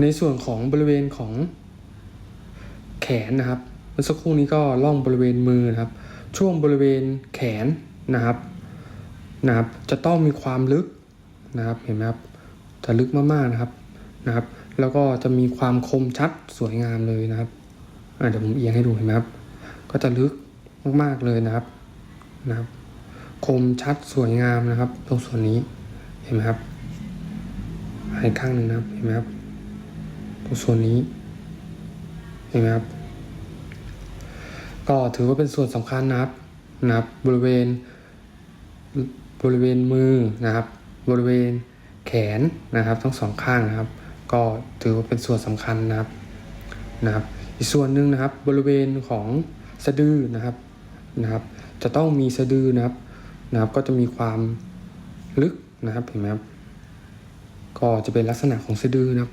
ในส่วนของบริเวณของแขนนะครับเมื่อสักครู่นี้ก็ล่องบริเวณมือนะครับ ช่วงบริเวณแขนนะครับนะครับ จะต้องมีความลึกนะครับเห็นไหมครับจะลึกมากๆนะครับนะครับ แล้วก็จะมีความคมชัดสวยงามเลยนะครับอะเดี๋ยวผมเอียงให้ดูเห็นไหมครับ ก็จะลึกมากๆเลยนะครับนะครับ คมชัดสวยงามนะครับ ตรงส่วนนี้เห็นไหมครับอีกข้างหนึ่งนะครับเห็นไหมครับ รงส่วนนี้เห็นไหมครับ ก็ถือว่าเป็นส่วนสำคัญนะครับนะครับบริเวณบริเวณมือนะครับ บริเวณแขนนะครับ ทั้งสองข้างนะครับ ก็ถือว่าเป็นส่วนสำคัญนะครับนะครับ อีกส่วนหนึ่งนะครับบริเวณของสะดือนะครับนะครับ จะต้องมีสะดือนะครับนะครับ ก็จะมีความลึกนะครับเห็นไหมครับก็จะเป็นลักษณะของสะดือนะครับ